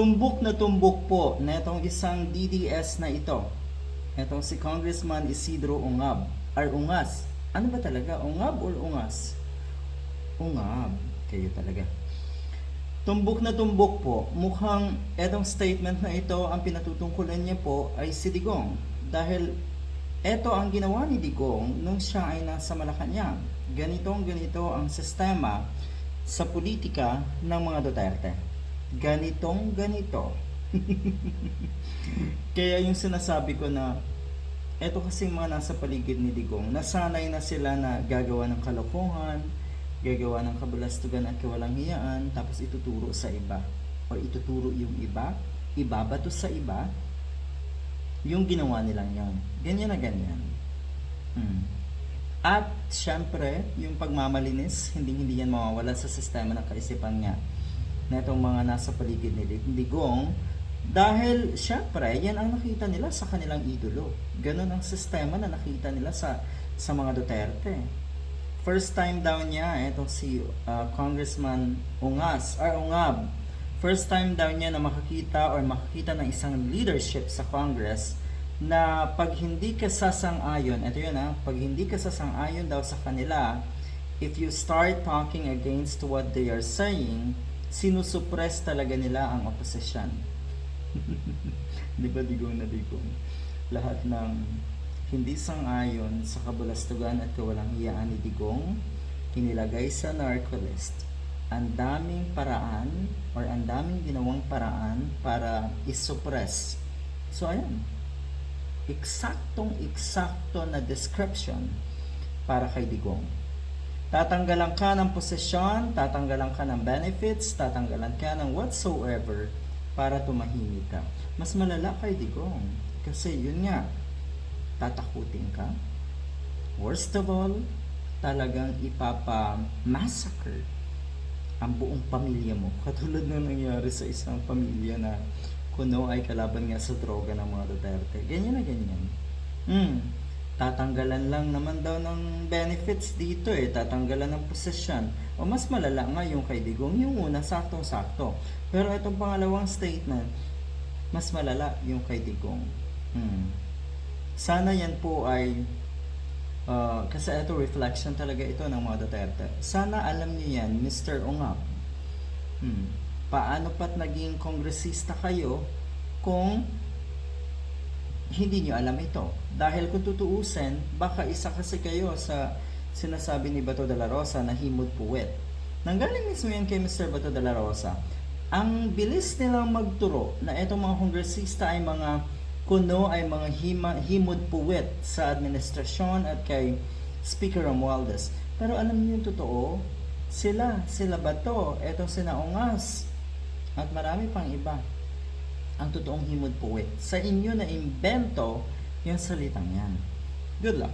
Tumbok na tumbok po na itong isang DDS na ito. Itong si Congressman Isidro Ungab. Or Ungas. Ano ba talaga? Ungab or Ungas? Ungab. Kayo talaga. Tumbok na tumbok po. Mukhang etong statement na ito, ang pinatutungkulan niya po ay si Digong. Dahil ito ang ginawa ni Digong nung siya ay nasa Malacanang. Ganitong ganito ang sistema sa politika ng mga Duterte. Ganitong ganito. Kaya yung sinasabi ko na eto kasi mga nasa paligid ni Digong, nasanay na sila na gagawa ng kalokohan, gagawa ng kabulastugan at kawalang hiyaan, tapos ituturo sa iba. O ituturo yung iba, ibabato sa iba, yung ginawa nilang yon. Ganyan na ganyan. Hmm. At syempre, yung pagmamalinis, hindi hindi yan mawawala sa sistema ng kaisipan niya na itong mga nasa paligid ni Digong dahil syempre, yan ang nakita nila sa kanilang idolo. Ganon ang sistema na nakita nila sa sa mga Duterte. First time daw niya, ito si uh, Congressman Ungas, or Ungab. First time daw niya na makakita or makakita ng isang leadership sa Congress na pag hindi ka sasang-ayon, ito yun ha, pag hindi ka sasang-ayon daw sa kanila, if you start talking against what they are saying, sinusuppress talaga nila ang opposition. Di ba digong na digong? Lahat ng hindi sang-ayon sa kabulastugan at kawalang hiyaan ni Digong, inilagay sa narco list. Ang daming paraan or ang daming ginawang paraan para isuppress. So ayan, eksaktong eksakto na description para kay Digong. Tatanggalan ka ng posisyon, tatanggalan ka ng benefits, tatanggalan ka ng whatsoever para tumahimik ka. Mas malala kay Digong. Kasi yun nga, tatakutin ka. Worst of all, talagang ipapa-massacre ang buong pamilya mo. Katulad na nangyari sa isang pamilya na kuno ay kalaban nga sa droga ng mga Duterte. Ganyan na ganyan. Hmm. Tatanggalan lang naman daw ng benefits dito eh. Tatanggalan ng posisyon. O mas malala nga yung kay Digong. Yung una, saktong-sakto. Pero itong pangalawang statement, mas malala yung kay Digong. Hmm. Sana yan po ay uh, kasi ito reflection talaga ito ng mga Duterte. Sana alam niyo yan, Mr. Ungap. Hmm. Paano pat naging kongresista kayo kung hindi niyo alam ito? Dahil kung tutuusin, baka isa kasi kayo sa sinasabi ni Bato de la Rosa na himod puwet. Nanggaling mismo yan kay Mr. Bato de la Rosa. Ang bilis nilang magturo na itong mga kongresista ay mga kuno ay mga hima, himod puwet sa administrasyon at kay Speaker Romualdez. Pero alam niyo yung totoo, sila, sila Bato, etong sinaungas, at marami pang iba ang totoong himod puwet. Sa inyo na imbento yung salitang yan. Good luck.